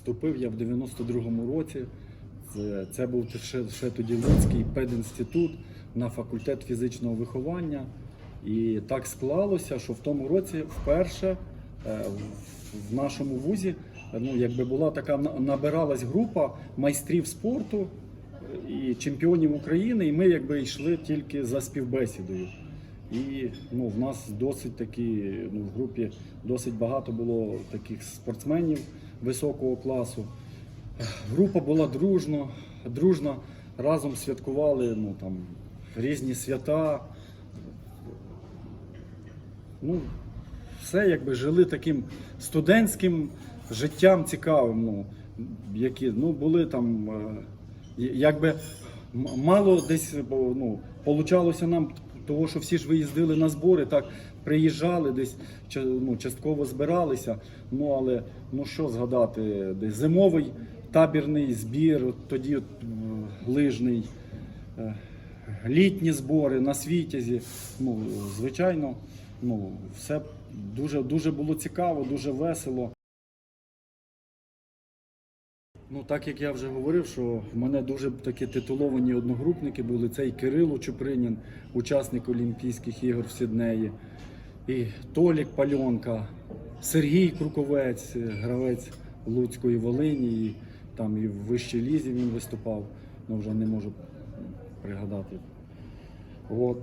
Вступив я в 92-му році. Це, це був ще, ще тоді Луцький педінститут на факультет фізичного виховання. І так склалося, що в тому році вперше е, в- нашому вузі ну, якби була така на- набиралась група майстрів спорту е, і чемпіонів України, і ми якби йшли тільки за співбесідою. І ну, в нас досить такі, ну, в групі досить багато було таких спортсменів високого класу. Група була дружно, дружна, разом святкували ну, там, різні свята. Ну, все якби жили таким студентським життям цікавим. Ну, які, ну, були там, е, якби мало десь ну, получалося нам, того, що всі ж виїздили на збори, так приїжджали десь, ну, частково збиралися. Ну але ну що згадати, десь зимовий табірний збір, от тоді от, е, лижний, е, літні збори на світязі. Ну, звичайно, ну, все дуже, дуже було цікаво, дуже весело. Ну, так як я вже говорив, що в мене дуже такі титуловані одногрупники були. Цей Кирило Чупринін, учасник Олімпійських ігор в Сіднеї, і Толік Пальонка, Сергій Круковець, гравець Луцької Волині, і там і в вищій лізі він виступав, ну вже не можу пригадати. От.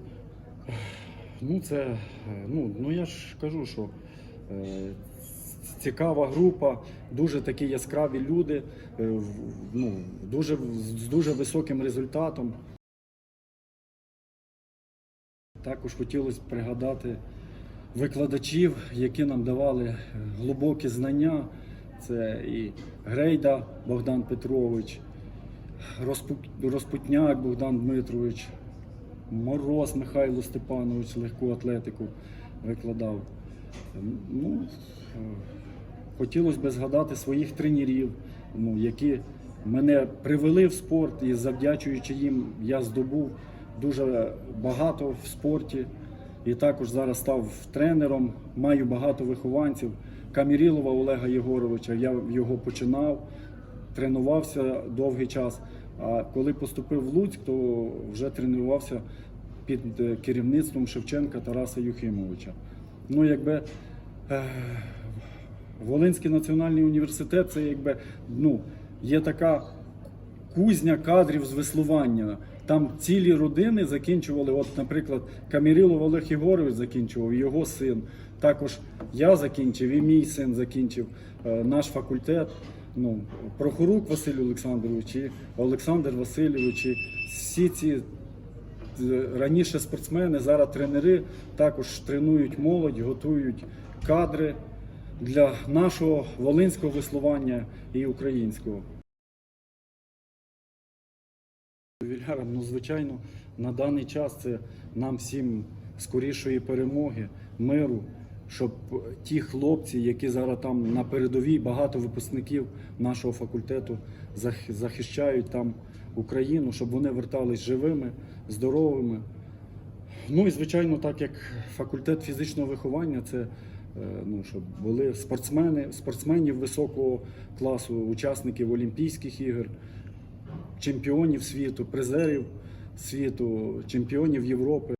Ну, це, е, ну, ну я ж кажу, що е, цікава група, дуже такі яскраві люди, е, ну, дуже, з дуже високим результатом. Також хотілося пригадати викладачів, які нам давали е, глибокі знання. Це і Грейда Богдан Петрович, Розпутняк Богдан Дмитрович, Мороз Михайло Степанович легку атлетику викладав. Ну, хотілося б згадати своїх тренерів, ну, які мене привели в спорт і завдячуючи їм, я здобув дуже багато в спорті. І також зараз став тренером, маю багато вихованців. Камірілова Олега Єгоровича, я його починав, тренувався довгий час. А коли поступив в Луцьк, то вже тренувався під керівництвом Шевченка Тараса Юхимовича. Ну, якби е, Волинський національний університет це якби ну, є така кузня кадрів з веслування. Там цілі родини закінчували. От, наприклад, Камірилов Олег Єгорович закінчував, його син. Також я закінчив, і мій син закінчив е, наш факультет. Ну, Прохорук Василь Олександрович, і Олександр Васильович, і всі ці раніше спортсмени, зараз тренери також тренують молодь, готують кадри для нашого волинського веслування і українського. Вільярам, ну звичайно, на даний час це нам всім скорішої перемоги, миру, щоб ті хлопці, які зараз там на передовій, багато випускників нашого факультету захищають там Україну, щоб вони вертались живими, здоровими. Ну і звичайно, так як факультет фізичного виховання, це е, ну, щоб були спортсмени, спортсменів високого класу, учасників Олімпійських ігор, чемпіонів світу, призерів світу, чемпіонів Європи.